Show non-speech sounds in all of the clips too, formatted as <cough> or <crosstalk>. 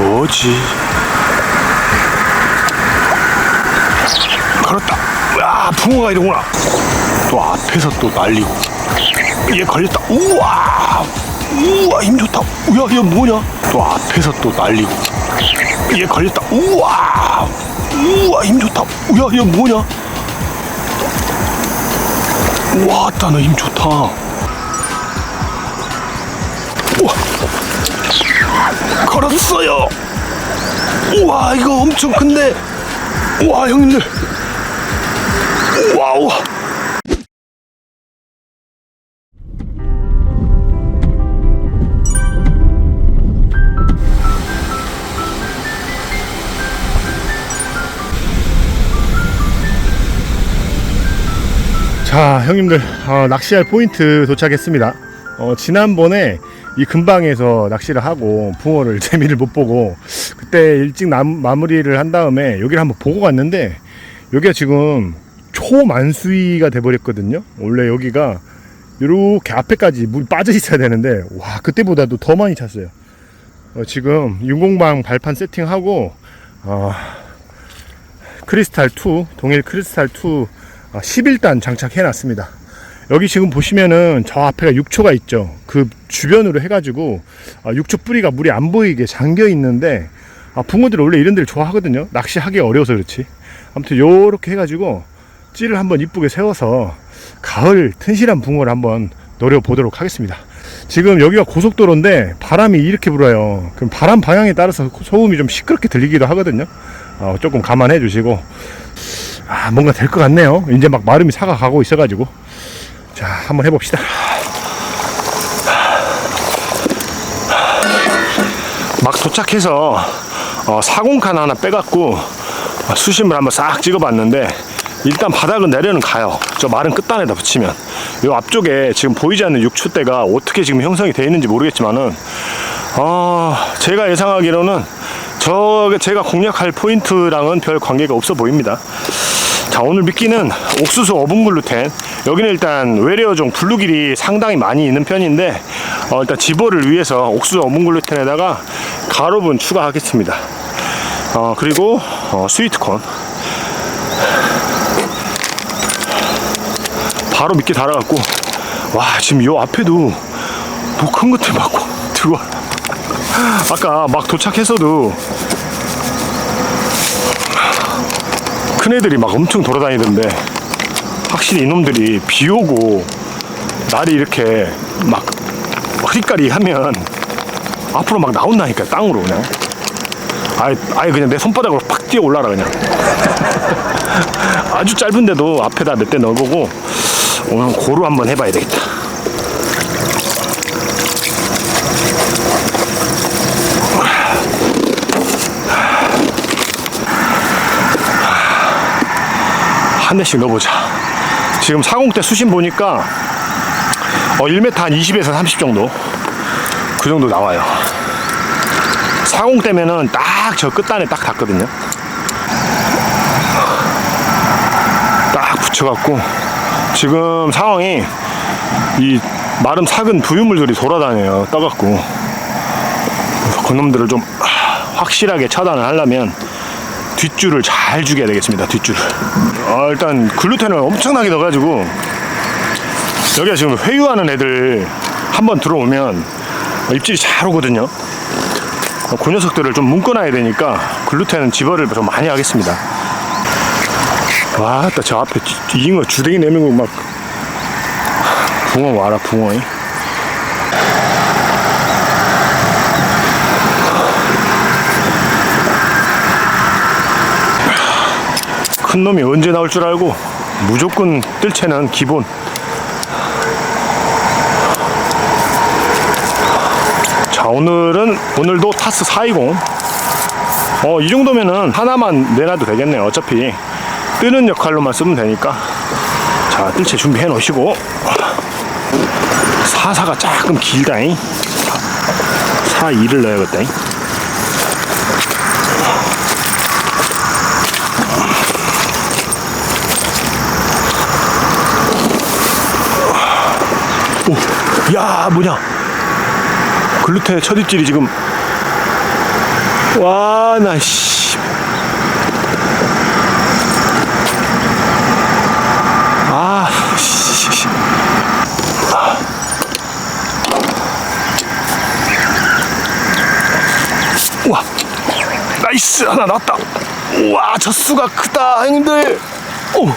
뭐지? 걸었다. 야, 붕어가 이러구나. 또 앞에서 또 날리고. 얘 걸렸다. 우와! 우와, 힘 좋다. 우야, 얘 뭐냐? 또 앞에서 또 날리고. 얘 걸렸다. 우와! 우와, 힘 좋다. 우야, 얘 뭐냐? 와, 따, 너힘 좋다. 걸었어요. 우와, 이거 엄청 큰데. 우와, 형님들. 와우. 자, 형님들, 어, 낚시할 포인트 도착했습니다. 어, 지난번에 이 근방에서 낚시를 하고 붕어를 <laughs> 재미를 못 보고 그때 일찍 남, 마무리를 한 다음에 여기를 한번 보고 갔는데 여기가 지금 초만수위가 돼버렸거든요. 원래 여기가 이렇게 앞에까지 물 빠져 있어야 되는데 와 그때보다도 더 많이 찼어요. 어, 지금 윤공방 발판 세팅하고 어, 크리스탈 2 동일 크리스탈 2 아, 11단 장착해 놨습니다. 여기 지금 보시면은 저 앞에가 6초가 있죠. 그 주변으로 해가지고 아, 6초 뿌리가 물이 안 보이게 잠겨 있는데 아, 붕어들이 원래 이런 데를 좋아하거든요. 낚시하기 어려워서 그렇지. 아무튼 요렇게 해가지고 찌를 한번 이쁘게 세워서 가을 튼실한 붕어를 한번 노려보도록 하겠습니다. 지금 여기가 고속도로인데 바람이 이렇게 불어요. 그럼 바람 방향에 따라서 소음이 좀 시끄럽게 들리기도 하거든요. 어, 조금 감안해 주시고 아, 뭔가 될 것 같네요. 이제 막 마름이 사가 가고 있어가지고. 자, 한번 해봅시다. 막 도착해서 어, 사공칸 하나 빼갖고 어, 수심을 한번 싹 찍어봤는데 일단 바닥은 내려는 가요. 저 마른 끝단에다 붙이면 요 앞쪽에 지금 보이지 않는 육추대가 어떻게 지금 형성이 되어 있는지 모르겠지만은 어, 제가 예상하기로는 저 제가 공략할 포인트랑은 별 관계가 없어 보입니다. 자 오늘 미끼는 옥수수 어분 글루텐 여기는 일단 외래어종 블루길이 상당히 많이 있는 편인데 어, 일단 집어를 위해서 옥수수 어분 글루텐에다가 가로분 추가하겠습니다. 어, 그리고 어, 스위트콘. 바로 미끼 달아갖고 와 지금 요 앞에도 뭐 큰 것들 막 들어와. 아까 막 도착해서도 큰 애들이 막 엄청 돌아다니던데 확실히 이놈들이 비 오고 날이 이렇게 막 흐리까리 하면 앞으로 막 나온다니까 땅으로 그냥. 아예, 아예 그냥 내 손바닥으로 팍 뛰어 올라라 그냥. <laughs> 아주 짧은데도 앞에다 몇 대 넣어보고 오늘 고루 한번 해봐야 되겠다 한 대씩 넣어보자. 지금 40대 수심 보니까 어, 1m 한 20에서 30 정도 그 정도 나와요. 40대면은 딱 저 끝단에 딱 닿거든요. 딱 붙여갖고 지금 상황이 이 마름 삭은 부유물들이 돌아다녀요. 떠갖고 그놈들을 좀 확실하게 차단을 하려면 뒷줄을 잘 죽여야 되겠습니다. 뒷줄을. 아, 일단 글루텐을 엄청나게 넣어가지고 여기가 지금 회유하는 애들 한번 들어오면 입질이 잘 오거든요. 어, 그 녀석들을 좀 묶어놔야 되니까 글루텐은 집어를 좀 많이 하겠습니다. 와, 따저 앞에 이- 잉어 주댕이 내밀고 막 붕어 와라 붕어. 이. 큰 놈이 언제 나올 줄 알고 무조건 뜰채는 기본. 자 오늘은 오늘도 타스 420. 어 이 정도면은 하나만 내놔도 되겠네요. 어차피 뜨는 역할로만 쓰면 되니까. 자 뜰채 준비해 놓으시고 사사가 조금 길다잉. 4-2를 넣어야겠다잉. 야 뭐냐 글루텐의 첫 입질이 지금 와, 나, 씨. 아, 나이스. 하나 나왔다. 우와, 젖수가 크다, 형님들. 오.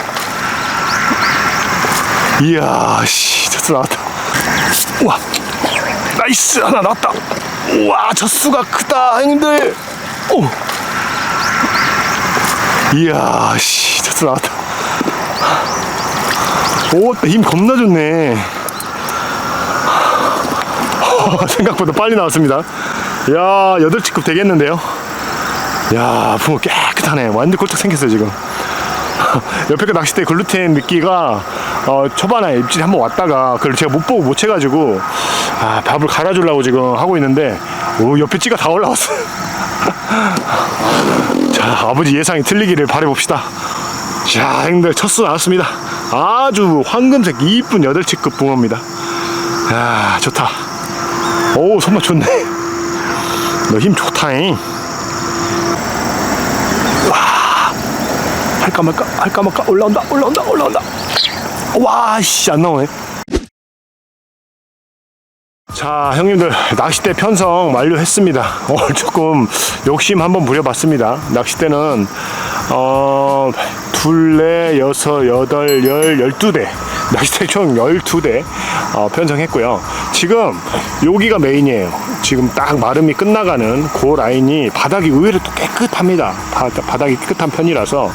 이야, 씨, 젖수 나왔다. 우와, 나이스. 하나 나왔다. 우와, 젖수가 크다, 형님들. 오. 이야, 씨, 젖수 나왔다. 오, 힘 겁나 좋네. <laughs> 생각보다 빨리 나왔습니다. 야, 여덟 치급 되겠는데요? 야, 붕어 깨끗하네. 완전 꼴딱 생겼어요, 지금. <laughs> 옆에 그 낚싯대 글루텐 미끼가 어, 초반에 입질이 한번 왔다가 그걸 제가 못 보고 못 채가지고 아, 밥을 갈아주려고 지금 하고 있는데 오, 옆에 찌가 다 올라왔어. <laughs> 자, 아버지 예상이 틀리기를 바라봅시다. 자, 형들 첫수 나왔습니다. 아주 황금색 이쁜 여덟치급 붕어입니다. 야, 좋다. 오, 손맛 좋네. 너 힘 좋다잉. 할까 말까 할까 말까 올라온다 올라온다 올라온다 와 씨 안 나오네. 자 형님들 낚싯대 편성 완료했습니다. <laughs> 오늘 조금 욕심 한번 부려봤습니다. 낚싯대는 어 둘레 여섯 여덟 열 열두 대. 낚싯대 총 열두 대 어, 편성했고요. 지금 여기가 메인이에요. 지금 딱 마름이 끝나가는 그 라인이 바닥이 의외로 또 깨끗합니다. 바, 바닥이 깨끗한 편이라서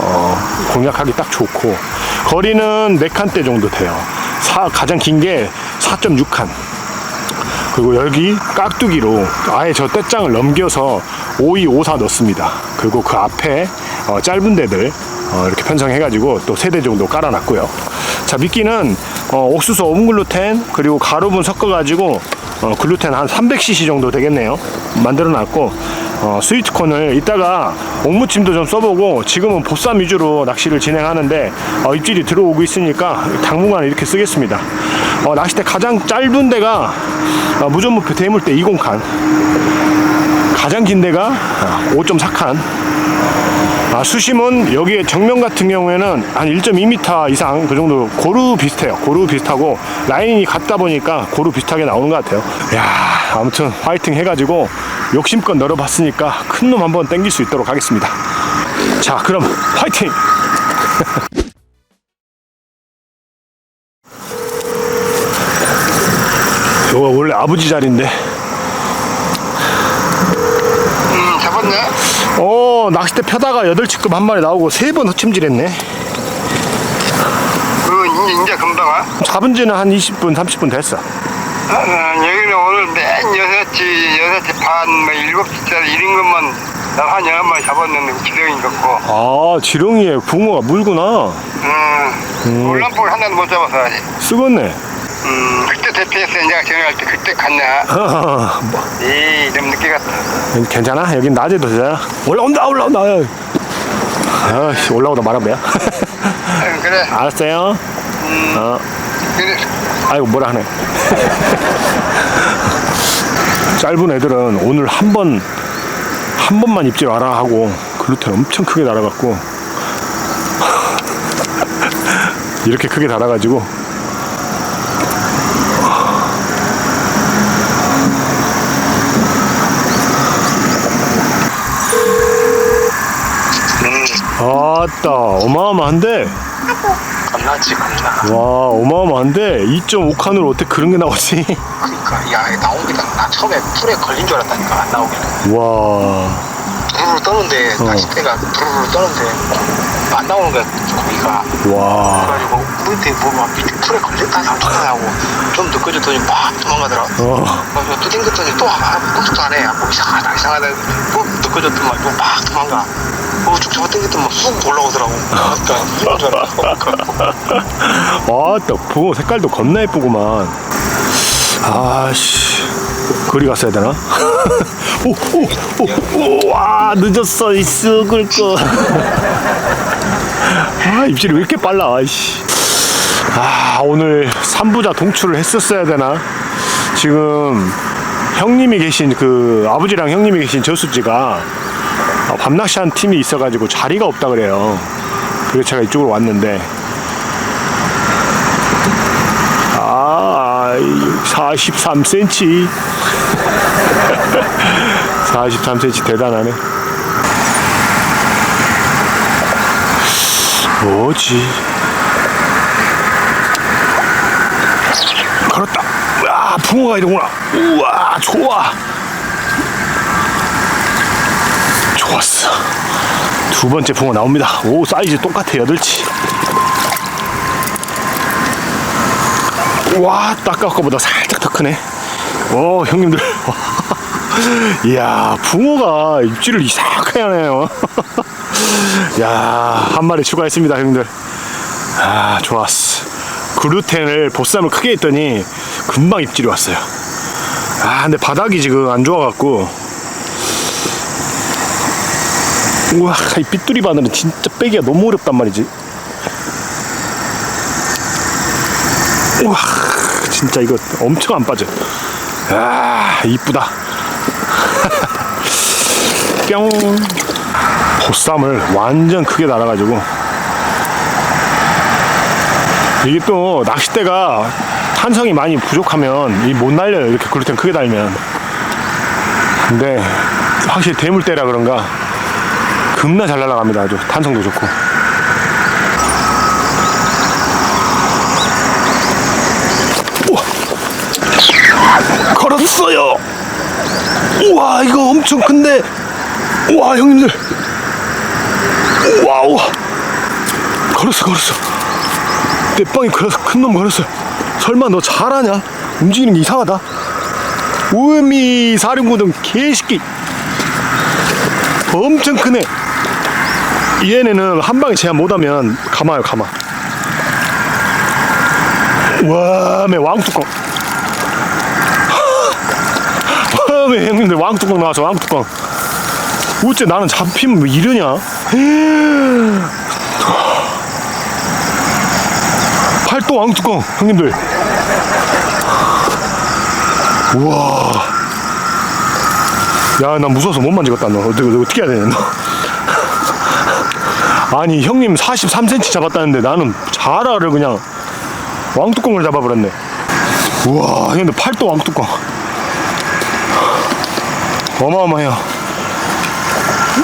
어, 공략하기 딱 좋고 거리는 4칸대 정도 돼요 사, 가장 긴 게 4.6칸 그리고 여기 깍두기로 아예 저 떼장을 넘겨서 52, 54 넣습니다. 그리고 그 앞에 어, 짧은 데들 어, 이렇게 편성해가지고 또세대 정도 깔아놨고요. 자 미끼는 어, 옥수수 오븐 글루텐 그리고 가루분 섞어가지고 어, 글루텐 한 300cc 정도 되겠네요. 만들어놨고 어, 스위트콘을 이따가 옥무침도 좀 써보고 지금은 보쌈 위주로 낚시를 진행하는데 어, 입질이 들어오고 있으니까 당분간 이렇게 쓰겠습니다. 어, 낚싯대 가장 짧은 데가 어, 무전무표 대물대 20칸 가장 긴 데가 5.4칸 아, 수심은 여기에 정면 같은 경우에는 한 1.2m 이상 그 정도 고루 비슷해요. 고루 비슷하고 라인이 같다 보니까 고루 비슷하게 나오는 것 같아요. 야 아무튼 화이팅 해가지고 욕심껏 널어봤으니까 큰 놈 한번 땡길 수 있도록 하겠습니다. 자 그럼 화이팅! <laughs> 이거 원래 아버지 자리인데 음, 잡았네? 어 낚싯대 펴다가 8치급 한 마리 나오고 세번 허침질했네 그, 이제, 이제 금방 와? 잡은 지는 한 20분 30분 됐어 어, 어, 여기는 오늘 맨 여섯 시, 여섯 시 반, 뭐 일곱 시짜리 이런 것만 나한 여섯 마리 잡았는데 기령이 같고, 아 지렁이에 붕어가 물구나 음, 울란폭 하나도 못 잡아서 아직. 쓰겄네 음, 그때 대피했어. 내가 전화할 때 그때 갔냐? 뭐, 에이, 좀 늦게 갔다. 괜찮아? 여긴 낮에도 되잖아 올라온다 올라온다 아이씨 올라오다 말아 뭐야 <laughs> 어, 그래, 알았어요 어 그래. 아이고 뭐라 하네. <laughs> 짧은 애들은 오늘 한 번 한 번만 입질 와라 하고 글루텐 엄청 크게 달아갖고 <laughs> 이렇게 크게 달아가지고 음, 아따 어마어마한데 겁나지, 겁나. 와 어마어마한데 2.5칸으로 어떻게 그런 게 나오지 <laughs> 그니까, 야, 나온 게, 나 처음에 풀에 걸린 줄 알았다니까, 안 나오길래. 와 부르르 떠는데, 어. 낚싯대가 부르르 떠는데, 안 나오는 거야, 고기가. 와. 그래가지고 밑에 뭐막 밑에 풀에 걸렸다 상처나고 좀 늦어졌더니 막 도망가더라. 어. 그래서 또 땡겼더니 또 아, 꼼짝도 안 해. 뭐 이상하다 이상하다. 또 늦어졌더만 또막 도망가. 어, 쭉 잡아 당겼더니 막쑥 올라오더라고. 그러니까 이런 줄 알았어. <laughs> 아따 붕어 색깔도 겁나 예쁘구만 아씨 거리 갔어야 되나? <laughs> 오오오오 와 늦었어 이 쑥을 거 아 <laughs> 입질이 왜 이렇게 빨라 아이씨 아 오늘 3부자 동출을 했었어야 되나 지금 형님이 계신 그 아버지랑 형님이 계신 저수지가 어, 밤낚시한 팀이 있어가지고 자리가 없다 그래요. 그래서 제가 이쪽으로 왔는데 아 43cm 43cm <laughs> 대단하네. 뭐지? 걸었다. 야, 붕어가 이러구나. 우와, 좋아. 좋았어. 두 번째 붕어 나옵니다. 오, 사이즈 똑같아, 여덟치. 와, 아까 거보다 살짝 더 크네. 오, 형님들. <laughs> 이야, 붕어가 입질을 이상하게 하네요. <laughs> 야, 한 마리 추가했습니다, 형님들. 아, 좋았어. 글루텐을 보쌈을 크게 했더니 금방 입질이 왔어요. 아, 근데 바닥이 지금 안 좋아갖고. 우와, 이 삐뚤이 바늘은 진짜 빼기가 너무 어렵단 말이지. 우와, 진짜 이거 엄청 안 빠져. 아, 이쁘다. <laughs> 뿅. 보쌈을 완전 크게 달아가지고 이게 또 낚싯대가 탄성이 많이 부족하면 이 못 날려요 이렇게 글루텐 크게 달면 근데 확실히 대물대라 그런가 겁나 잘 날아갑니다. 아주 탄성도 좋고. 우와. 걸었어요. 우와 이거 엄청 큰데. 우와 형님들. 우와 우와. 걸었어 걸었어. 내 빵이 걸어서 큰놈 걸었어 설마 너 잘하냐? 움직이는 게 이상하다. 우미 사륜구등 개새끼. 엄청 크네 얘네는 한 방에 제한 못하면 가마요 가마 와매 왕뚜껑. 와매 형님들 왕뚜껑 나왔어 왕뚜껑. 어째 나는 잡히면 왜 이러냐? 팔도 왕뚜껑 형님들. 우와. 야 나 무서워서 못 만지겠다 너. 어떻게, 어떻게 해야 되냐 너 아니 형님 43cm 잡았다는데 나는 자라를 그냥 왕뚜껑을 잡아버렸네. 우와 형님들 팔도 왕뚜껑. 어마어마해요.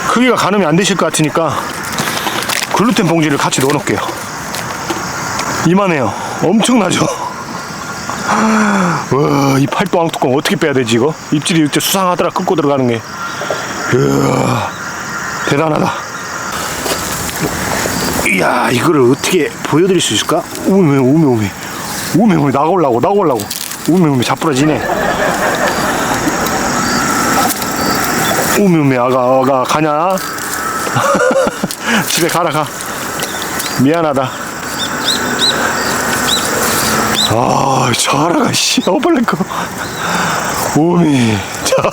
크기가 가늠이 안 되실 것 같으니까 글루텐 봉지를 같이 넣어 놓을게요. 이만해요. 엄청나죠? <laughs> 와, 이 팔도 왕뚜껑 어떻게 빼야 되지 이거? 입질이 이때 수상하더라 끊고 들어가는 게. 이야, 대단하다 이야 이거를 어떻게 보여드릴 수 있을까? 우메 우메 우메. 우메 우메 나가올라고 나가올라고. 우메 우메 자꾸라지네. 우메 우메 아가 아가 가냐? <laughs> 집에 가라 가. 미안하다. 아 자라가 씨. 어벌레 거 오미 자라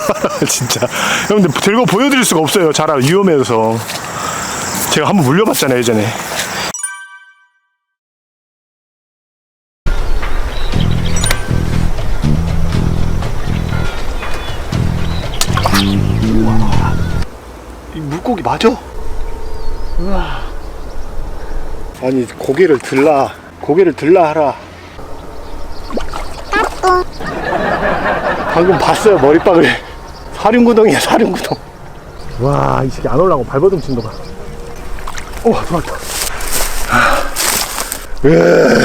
진짜. 여러분들 들고 보여드릴 수가 없어요. 자라 위험해서. 제가 한번 물려봤잖아요 예전에 맞아? 우와. 아니 고개를 들라. 고개를 들라 하라. 방금 봤어요 머리빵을. 사륜구덩이야 사륜구덩 와이 새끼 안 올라고 발버둥 친거 봐. 오, 들어왔다. 으.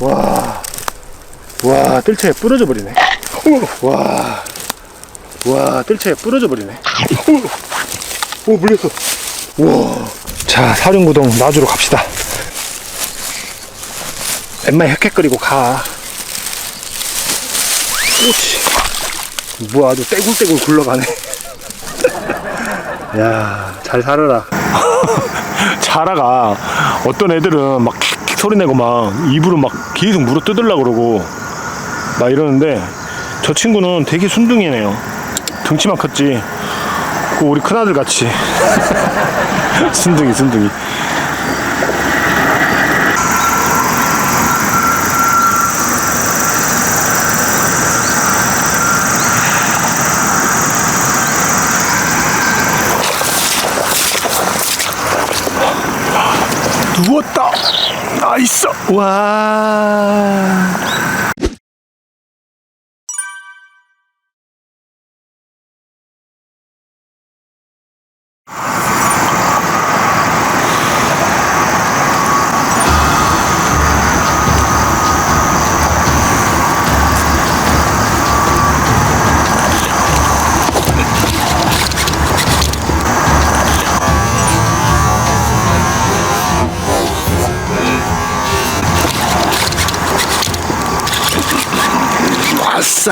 와, 와, 뜰채 부러져 버리네. 와, 와, 뜰채 부러져 버리네. 오, 물렸어. 와. 자, 사륜구동 놔주러 갑시다. 웬만 헥헥거리고 가. 오치. 뭐 아주 떼굴떼굴 굴러가네. <laughs> 야, 잘 살아라. <laughs> 자라가 어떤 애들은 막 킥킥 소리 내고 막 입으로 막 계속 물어 뜯으려고 그러고 막 이러는데 저 친구는 되게 순둥이네요. 등치만 컸지. 그 우리 큰아들 같이. <laughs> 순둥이 순둥이. 누웠다. 아, 나이스 와. 왔어.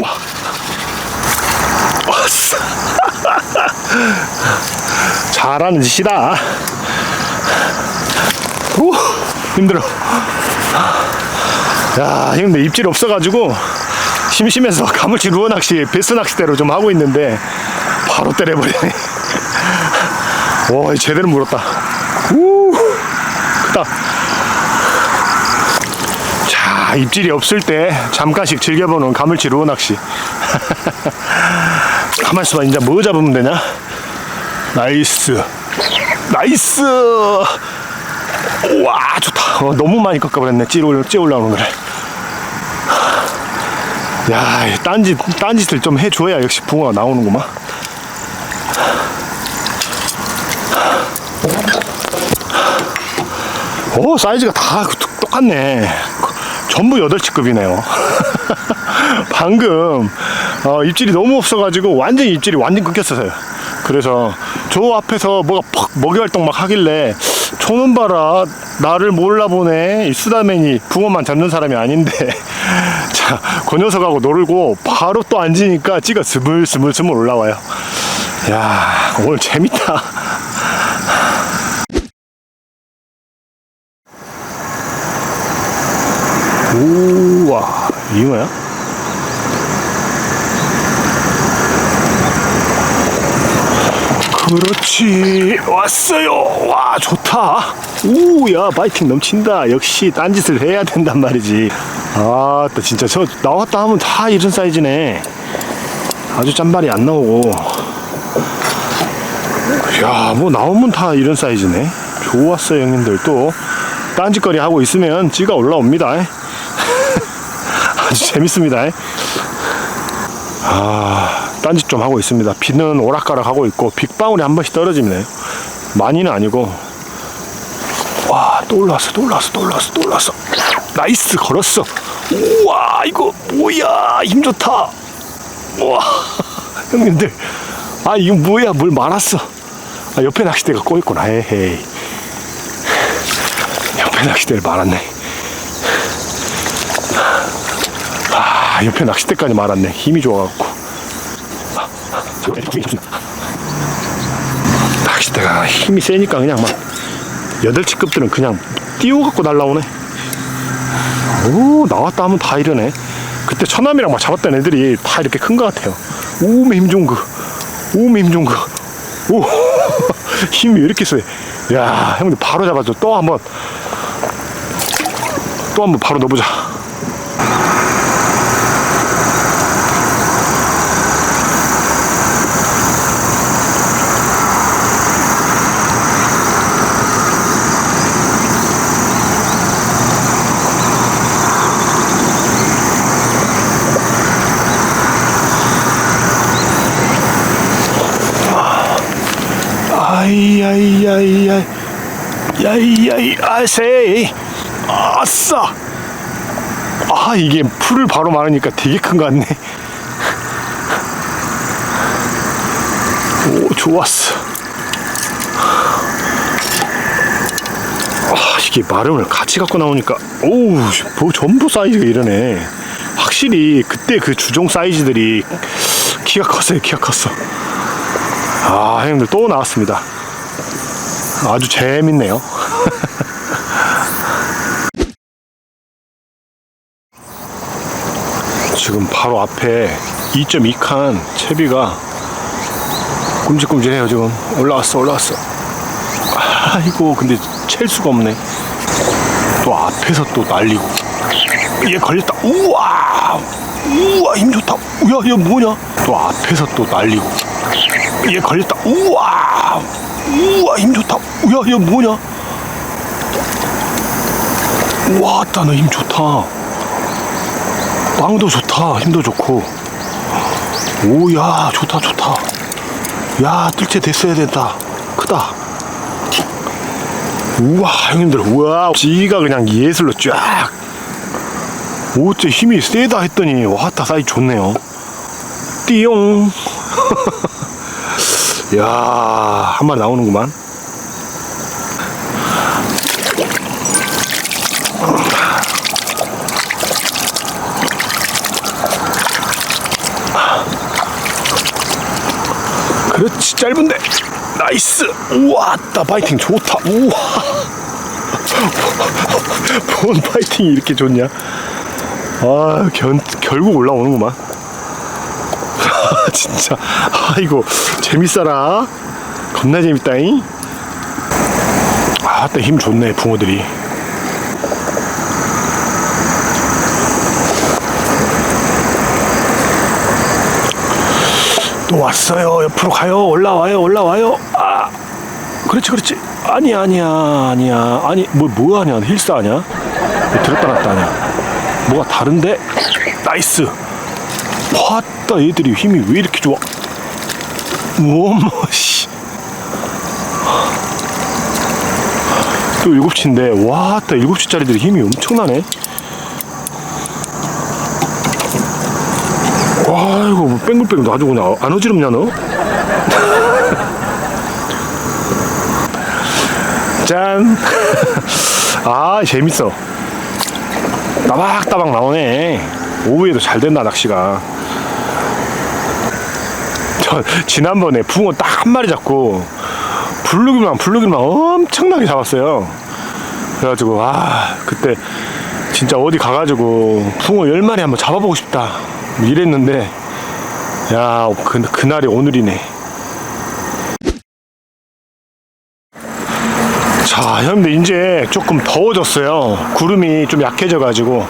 와. <laughs> 왔어. 잘하는 짓이다. 오 힘들어. 야 형님 입질 없어가지고 심심해서 가물치 루어 낚시 베스 낚시대로 좀 하고 있는데 바로 때려버리네 와 제대로 물었다. 우. 크다. 자 입질이 없을 때 잠깐씩 즐겨보는 가물치 루어 낚시. <laughs> 가만 있어봐 이제 뭐 잡으면 되냐? 나이스. 나이스! 와 좋다. 어, 너무 많이 꺾어버렸네. 찌 올라 찌 올라오는 거를. 야, 이 딴짓, 딴짓을 좀 해줘야 역시 붕어가 나오는구만. 오, 사이즈가 다 똑- 똑같네. 전부 8치급이네요. <laughs> 방금, 어, 입질이 너무 없어가지고 완전 입질이 완전 끊겼어요. 그래서 저 앞에서 뭐가 퍽 먹이 활동 막 하길래 초는 봐라 나를 몰라보네 이 수다맨이 붕어만 잡는 사람이 아닌데 <laughs> 자 그 녀석하고 놀고 바로 또 앉으니까 찌가 스물스물스물 올라와요 야 오늘 재밌다 우와 이거야? 그렇지 왔어요. 와 좋다. 우야 바이팅 넘친다. 역시 딴짓을 해야 된단 말이지. 아또 진짜 저 나왔다 하면 다 이런 사이즈네. 아주 짠발이 안 나오고. 야뭐 나오면 다 이런 사이즈네. 좋았어요 형님들 또. 딴짓거리 하고 있으면 찌가 올라옵니다 아주 재밌습니다 아, 딴짓 좀 하고 있습니다. 비는 오락가락 하고 있고, 빗방울이 한 번씩 떨어지네. 많이는 아니고. 와, 또 올라왔어, 또 올라왔어, 또 올라왔어, 또 올라왔어. 나이스, 걸었어. 우와, 이거 뭐야, 힘 좋다. 우와, <laughs> 형님들. 아, 이거 뭐야, 물 말았어. 아, 옆에 낚시대가 꼬였구나, 에헤이. 옆에 낚시대를 말았네. 아, 옆에 낚싯대까지 말았네. 힘이 좋아갖고. 낚싯대가 힘이 세니까 그냥 막 여덟 치급들은 그냥 띄워갖고 날라오네. 오 나왔다 하면 다 이러네. 그때 처남이랑 막 잡았던 애들이 다 이렇게 큰 것 같아요. 오메 힘 좋은 거. 오메 힘 좋은 거. 오 <laughs> 힘이 왜 이렇게 세? 야 형들 바로 잡아줘. 또 한 번 또 한 번 바로 넣어보자. 아이야이야이야 야이야이 아세이. 아싸. 아 이게 풀을 바로 마르니까 되게 큰 거 같네. 오 좋았어. 아 이게 마름을 같이 갖고 나오니까 오우 뭐 전부 사이즈가 이러네. 확실히 그때 그 주종 사이즈들이 키가 컸어요 키가 컸어. 아, 형님들 또 나왔습니다. 아주 재밌네요. <laughs> 지금 바로 앞에 2.2칸 채비가 꿈질꿈질해요 지금. 올라왔어 올라왔어. 아이고 근데 챌 수가 없네. 또 앞에서 또 날리고. 얘 걸렸다. 우와! 우와 힘 좋다. 우야 얘 뭐냐? 또 앞에서 또 날리고. 얘 걸렸다. 우와! 우와 힘 좋다. 야얘 뭐냐? 우와 따 너 힘 좋다. 빵도 좋다 힘도 좋고. 오야 좋다 좋다. 야 뜰채 됐어야 된다. 크다. 우와 형님들 우와. 지가 그냥 예술로 쫙. 어째 힘이 세다 했더니 와따 사이즈 좋네요. 띠용. <laughs> 야 한 마리 나오는구만 그렇지 짧은데. 나이스. 우와 따 파이팅 좋다. 우와. <laughs> 본 파이팅이 이렇게 좋냐? 아 견, 결국 올라오는구만. <laughs> 진짜. 아이고 재밌어라. 겁나 재밌다잉. 아따 힘 좋네 붕어들이 또 왔어요. 옆으로 가요. 올라와요. 올라와요. 아 그렇지 그렇지. 아니야 아니야 아니야. 아니 뭐 뭐 하냐? 힐스 하냐 뭐 들었다 놨다 하냐? 뭐가 다른데? 나이스. 왔다 얘들이 힘이 왜 이렇게 좋아? 어머 씨또 일곱치인데 와따 일곱치짜리들이 힘이 엄청나네 아이고 뭐 뺑글뺑글 아주 그냥 안 어지럽냐 너? <laughs> 짠! <laughs> 아 재밌어. 따박따박 나오네. 오후에도 잘 된다 낚시가. 저 지난번에 붕어 딱 한 마리 잡고 블루길만 블루길만 엄청나게 잡았어요. 그래가지고 아 그때 진짜 어디 가가지고 붕어 열 마리 한번 잡아보고 싶다 이랬는데 야 그, 그날이 오늘이네. 자 형님들 이제 조금 더워졌어요. 구름이 좀 약해져 가지고.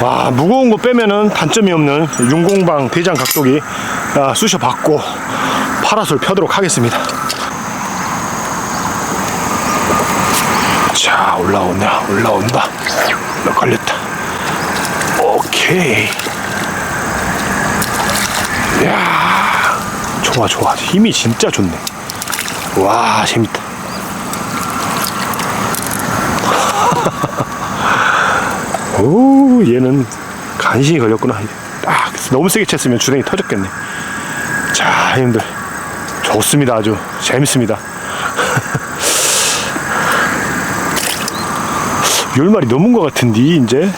와 무거운 거 빼면은 단점이 없는 윤공방 대장 각도기 아, 쑤셔 받고 파라솔 펴도록 하겠습니다. 자 올라오냐 올라온다. 나 걸렸다. 오케이 좋아 좋아. 힘이 진짜 좋네. 와 재밌다. <laughs> 오 얘는 간신히 걸렸구나. 아 너무 세게 쳤으면 주댕이 터졌겠네. 자 형님들. 좋습니다 아주. 재밌습니다. <laughs> 열 마리 넘은 것 같은데 이제?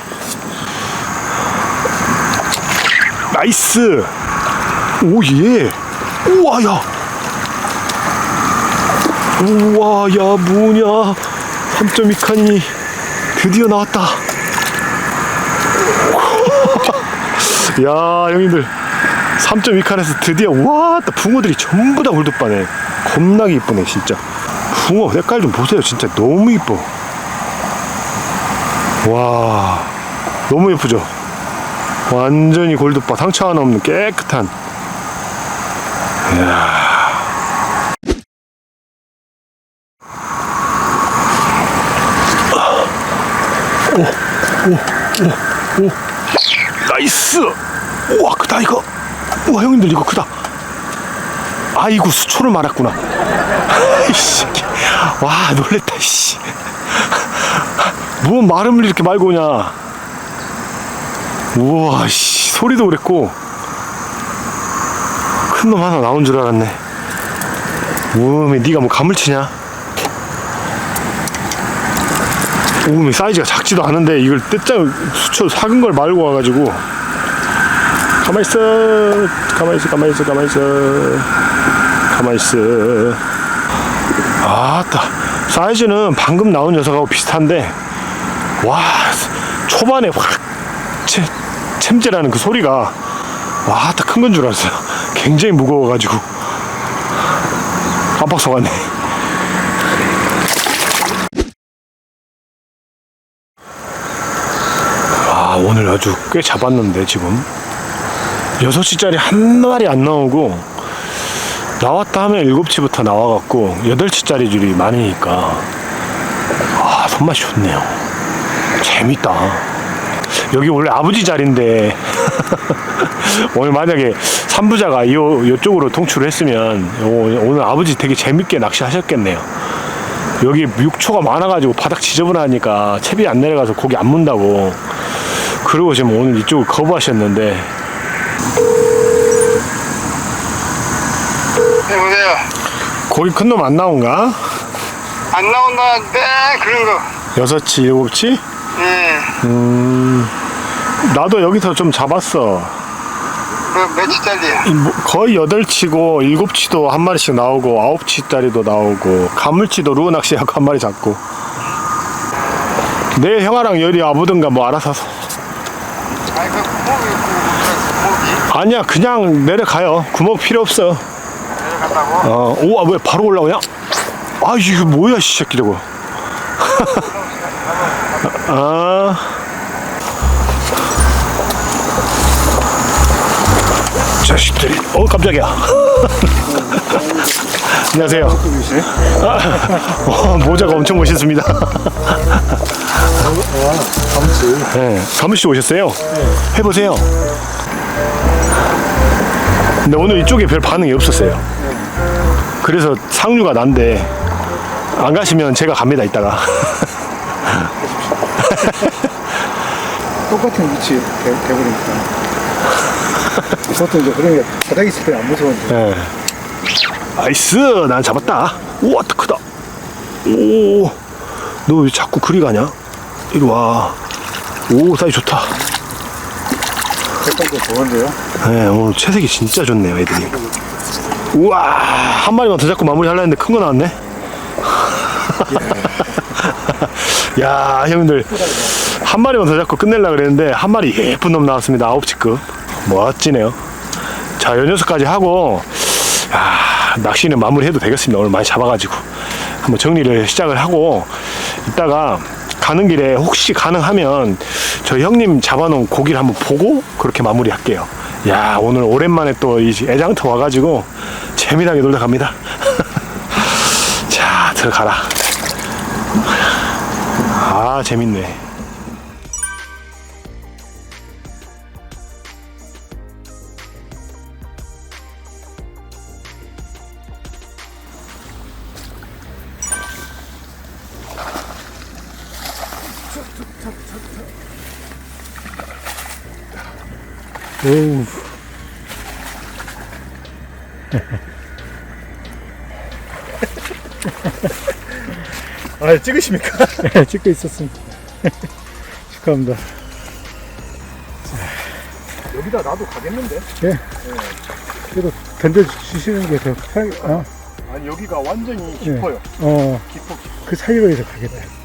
나이스! 오예 우와 야. 우와 야 뭐냐. 3.2칸이 드디어 나왔다. <laughs> 야 형님들. 3.2칸에서 드디어 와 붕어들이 전부 다 골드바네. 겁나게 이쁘네 진짜. 붕어 색깔 좀 보세요. 진짜 너무 이뻐. 와 너무 예쁘죠? 완전히 골드바. 상처 하나 없는 깨끗한 이야 오 오 오 오 나이스! 우와 크다 이거. 우와 형님들 이거 크다. 아이고 수초를 말았구나. <laughs> 이씨 와 놀랬다 씨. 뭐 말음을 이렇게 말고 오냐. 우와 씨. 소리도 그랬고 큰 놈 하나 나온 줄 알았네. 우음이 네가 뭐 가물치냐? 우음이 사이즈가 작지도 않은데 이걸 뜯장 수초 작은 걸 말고 와가지고. 가만히 있어. 가만히 있어 가만히 있어 가만히 있어. 가만히 있어. 아따 사이즈는 방금 나온 녀석하고 비슷한데 와 초반에 확 채, 챔질하는 그 소리가. 와따 큰건 줄 알았어요 굉장히 무거워가지고. 깜빡 속았네. 아 오늘 아주 꽤 잡았는데 지금. 6시짜리 한 마리 안 나오고 나왔다 하면 7시부터 나와갖고 8시짜리 줄이 많으니까. 아 손맛이 좋네요. 재밌다. 여기 원래 아버지 자리인데 <laughs> 오늘 만약에 삼부자가 요, 요쪽으로 통출을 했으면 요- 오늘 아버지 되게 재밌게 낚시하셨겠네요 여기 육초가 많아가지고 바닥 지저분하니까 채비 안 내려가서 고기 안 문다고 그러고 지금 오늘 이쪽을 거부하셨는데 여보세요. 고기 큰 놈 안 나온가? 안 나온다는데 그런 거. 여섯치 일곱치? 예. 음 나도 여기서 좀 잡았어. 그? 이 뭐- 거의 여덟 치고 일곱 치도 한 마리씩 나오고 아홉 치짜리도 나오고 가물치도 루어 낚시하고 한 마리 잡고. 내 형아랑 열이 와보든가 뭐 알아서. 아니 그 구멍이 있고 구멍이? 아니야 그냥 내려가요. 구멍 필요 없어. 내려간다고? 어 우와 왜 바로 올라오냐? 아 이거 뭐야 이 새끼 저거 <laughs> 아 자식들이. 어 깜짝이야. <laughs> 안녕하세요. 아, 어, 모자가 엄청 멋있습니다. 네, 가무씨 오셨어요? 해보세요. 근데 오늘 이쪽에 별 반응이 없었어요. 그래서 상류가 난데 안 가시면 제가 갑니다 이따가. <laughs> 똑같은 위치 돼, 돼버리니까. 보통 이제 그런 게 바닥에 있을 때안 무서운데. 예. 나이스 난 잡았다. 우와 크다. 오 너 왜 자꾸 그리 가냐? 이리 와 오 사이 좋다. 색깔도 좋은데요. 네, 오늘 채색이 진짜 좋네요 애들이. 우와 한 마리만 더 잡고 마무리 하려 했는데 큰 거 나왔네. <laughs> 야 형님들. 한 마리만 더 잡고 끝내려고 그랬는데 한 마리 예쁜 놈 나왔습니다 아홉 치급 멋지네요. 자 요 녀석까지 하고 야, 낚시는 마무리해도 되겠습니다. 오늘 많이 잡아가지고. 한번 정리를 시작을 하고 이따가 가는 길에 혹시 가능하면 저 형님 잡아놓은 고기를 한번 보고 그렇게 마무리할게요. 야 오늘 오랜만에 또 이 애장터 와가지고 재미나게 놀다 갑니다. <laughs> 자 들어가라. 아 재밌네 오. <laughs> 아 찍으십니까? 네, 찍고 있었습니다. <laughs> 축하합니다. 여기다 놔도 가겠는데? 그래도 던져주시는 게 더, 편, 어, 아니 여기가 완전히 네. 깊어요. 어, 깊어. 그 사이로에서 가겠다. 미안하다.